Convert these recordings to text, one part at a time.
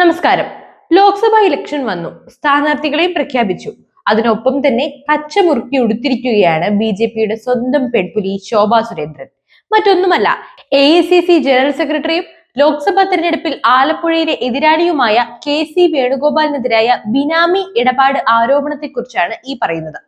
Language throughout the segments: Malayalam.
നമസ്കാരം. ലോക്സഭാ ഇലക്ഷൻ വന്നു. സ്ഥാനാർത്ഥികളെയും പ്രഖ്യാപിച്ചു. അതിനൊപ്പം തന്നെ കച്ചമുറുക്കി ഉടുത്തിരിക്കുകയാണ് ബി ജെ പിയുടെ സ്വന്തം പെൺപുലി ശോഭാ സുരേന്ദ്രൻ. മറ്റൊന്നുമല്ല എ സി സി ജനറൽ സെക്രട്ടറിയും ലോക്സഭാ തെരഞ്ഞെടുപ്പിൽ ആലപ്പുഴയിലെ എതിരാളിയുമായ കെ സി വേണുഗോപാലിനെതിരായ ബിനാമി ഇടപാട് ആരോപണത്തെക്കുറിച്ചാണ് ഈ പറയുന്നത്.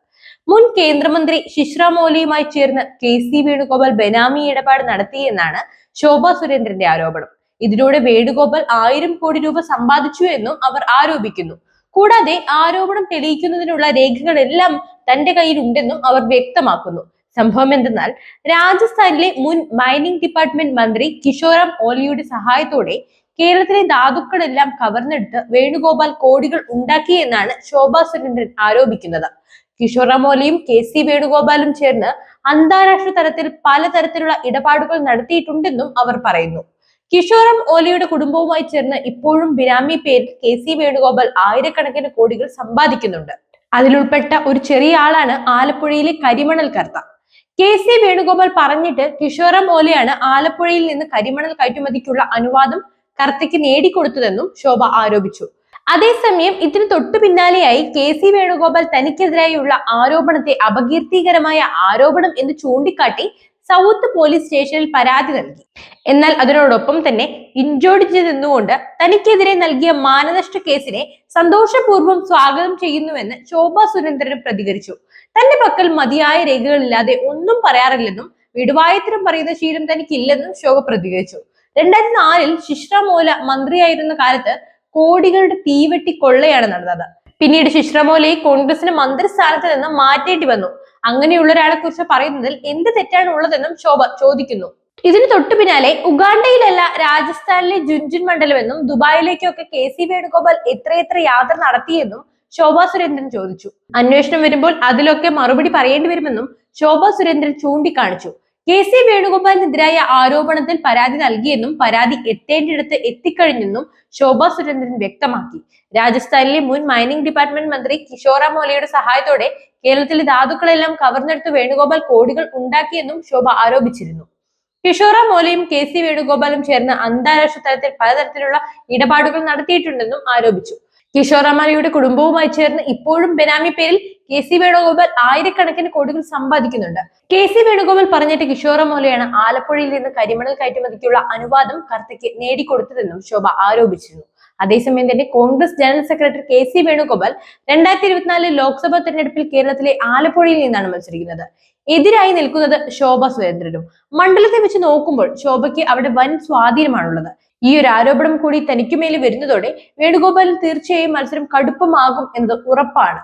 മുൻ കേന്ദ്രമന്ത്രി ശിശ്രാം ഓലിയുമായി ചേർന്ന് കെ സി വേണുഗോപാൽ ബെനാമി ഇടപാട് നടത്തിയെന്നാണ് ശോഭാ സുരേന്ദ്രന്റെ ആരോപണം. ഇതിലൂടെ വേണുഗോപാൽ ആയിരം കോടി രൂപ സമ്പാദിച്ചു എന്നും അവർ ആരോപിക്കുന്നു. കൂടാതെ ആരോപണം തെളിയിക്കുന്നതിനുള്ള രേഖകളെല്ലാം തന്റെ കയ്യിലുണ്ടെന്നും അവർ വ്യക്തമാക്കുന്നു. സംഭവം എന്തെന്നാൽ രാജസ്ഥാനിലെ മുൻ മൈനിങ് ഡിപ്പാർട്ട്മെന്റ് മന്ത്രി കിഷോറാം ഓലിയുടെ സഹായത്തോടെ കേരളത്തിലെ ധാതുക്കളെല്ലാം കവർന്നെടുത്ത് വേണുഗോപാൽ കോടികൾ ഉണ്ടാക്കി എന്നാണ് ശോഭാ സുരേന്ദ്രൻ ആരോപിക്കുന്നത്. കിഷോറാം ഓലിയും കെ സി വേണുഗോപാലും ചേർന്ന് അന്താരാഷ്ട്ര തലത്തിൽ പലതരത്തിലുള്ള ഇടപാടുകൾ നടത്തിയിട്ടുണ്ടെന്നും അവർ പറയുന്നു. കിഷോറം ഓലിയുടെ കുടുംബവുമായി ചേർന്ന് ഇപ്പോഴും ബിനാമി പേരിൽ കെ സി വേണുഗോപാൽ ആയിരക്കണക്കിന് കോടികൾ സമ്പാദിക്കുന്നുണ്ട്. അതിലുൾപ്പെട്ട ഒരു ചെറിയ ആളാണ് ആലപ്പുഴയിലെ കരിമണൽ കർത്ത. കെ സി വേണുഗോപാൽ പറഞ്ഞിട്ട് കിഷോറം ഓലിയാണ് ആലപ്പുഴയിൽ നിന്ന് കരിമണൽ കയറ്റുമതിക്കുള്ള അനുവാദം കർത്തയ്ക്ക് നേടിക്കൊടുത്തതെന്നും ശോഭ ആരോപിച്ചു. അതേസമയം ഇതിന് തൊട്ടു പിന്നാലെയായി കെ സി വേണുഗോപാൽ തനിക്കെതിരായുള്ള ആരോപണത്തെ അപകീർത്തികരമായ ആരോപണം എന്ന് ചൂണ്ടിക്കാട്ടി സൗത്ത് പോലീസ് സ്റ്റേഷനിൽ പരാതി നൽകി. എന്നാൽ അതിനോടൊപ്പം തന്നെ ഇഞ്ചോടിച്ച് നിന്നുകൊണ്ട് തനിക്കെതിരെ നൽകിയ മാനനഷ്ട കേസിനെ സന്തോഷപൂർവം സ്വാഗതം ചെയ്യുന്നുവെന്ന് ശോഭ സുരേന്ദ്രൻ പ്രതികരിച്ചു. തന്റെ പക്കൽ മതിയായ രേഖകളില്ലാതെ ഒന്നും പറയാറില്ലെന്നും വിടുവായത്തരം പറയുന്ന ശീലം തനിക്കില്ലെന്നും ശോഭ പ്രതികരിച്ചു. രണ്ടായിരത്തി നാലിൽ ശിശ്രമോല മന്ത്രിയായിരുന്ന കാലത്ത് കോടികളുടെ തീവെട്ടി കൊള്ളയാണ് നടന്നത്. പിന്നീട് ശിശ്രമോലെ കോൺഗ്രസിന് മന്ത്രിസ്ഥാനത്ത് നിന്ന് മാറ്റേണ്ടി വന്നു. അങ്ങനെയുള്ള ഒരാളെ കുറിച്ച് പറയുന്നതിൽ എന്ത് തെറ്റാണ് ഉള്ളതെന്നും ശോഭ ചോദിക്കുന്നു. ഇതിന് തൊട്ടു പിന്നാലെ ഉഗാണ്ടയിലല്ല രാജസ്ഥാനിലെ ജുൻജുൻ മണ്ഡലമെന്നും ദുബായിലേക്കൊക്കെ കെ സി വേണുഗോപാൽ എത്രയെത്ര യാത്ര നടത്തിയെന്നും ശോഭാ സുരേന്ദ്രൻ ചോദിച്ചു. അന്വേഷണം വരുമ്പോൾ അതിലൊക്കെ മറുപടി പറയേണ്ടി വരുമെന്നും ശോഭാ സുരേന്ദ്രൻ ചൂണ്ടിക്കാണിച്ചു. കെ സി വേണുഗോപാലിനെതിരായ ആരോപണത്തിൽ പരാതി നൽകിയെന്നും പരാതി എത്തേണ്ടിടത്ത് എത്തിക്കഴിഞ്ഞെന്നും ശോഭാ സുരേന്ദ്രൻ വ്യക്തമാക്കി. രാജസ്ഥാനിലെ മുൻ മൈനിങ് ഡിപ്പാർട്ട്മെന്റ് മന്ത്രി കിഷോറ മോലയുടെ സഹായത്തോടെ കേരളത്തിലെ ധാതുക്കളെല്ലാം കവർന്നെടുത്ത് വേണുഗോപാൽ കോടികൾ ഉണ്ടാക്കിയെന്നും ശോഭ ആരോപിച്ചിരുന്നു. കിഷോറ മോലയും കെ സി വേണുഗോപാലും ചേർന്ന് അന്താരാഷ്ട്ര തലത്തിൽ പലതരത്തിലുള്ള ഇടപാടുകൾ നടത്തിയിട്ടുണ്ടെന്നും ആരോപിച്ചു. കിഷോറാമാരിയുടെ കുടുംബവുമായി ചേർന്ന് ഇപ്പോഴും ബെനാമി പേരിൽ കെ സി വേണുഗോപാൽ ആയിരക്കണക്കിന് കോടികൾ സമ്പാദിക്കുന്നുണ്ട്. കെ സി വേണുഗോപാൽ പറഞ്ഞിട്ട് കിഷോറമോലയാണ് ആലപ്പുഴയിൽ നിന്ന് കരിമണൽ കയറ്റുമതിക്കുള്ള അനുവാദം കർത്തയ്ക്ക് നേടിക്കൊടുത്തതെന്നും ശോഭ ആരോപിച്ചിരുന്നു. അതേസമയം തന്നെ Congress general secretary K C Venugopal രണ്ടായിരത്തി ഇരുപത്തിനാലിൽ ലോക്സഭാ തെരഞ്ഞെടുപ്പിൽ കേരളത്തിലെ ആലപ്പുഴയിൽ നിന്നാണ് മത്സരിക്കുന്നത്. എതിരായി നിൽക്കുന്നത് ശോഭ സുരേന്ദ്രനും. മണ്ഡലത്തെ വെച്ച് നോക്കുമ്പോൾ ശോഭയ്ക്ക് അവിടെ വൻ സ്വാധീനമാണുള്ളത്. ഈ ഒരു ആരോപണം കൂടി തനിക്കുമേൽ വരുന്നതോടെ വേണുഗോപാലിന് തീർച്ചയായും മത്സരം കടുപ്പമാകും എന്നത് ഉറപ്പാണ്.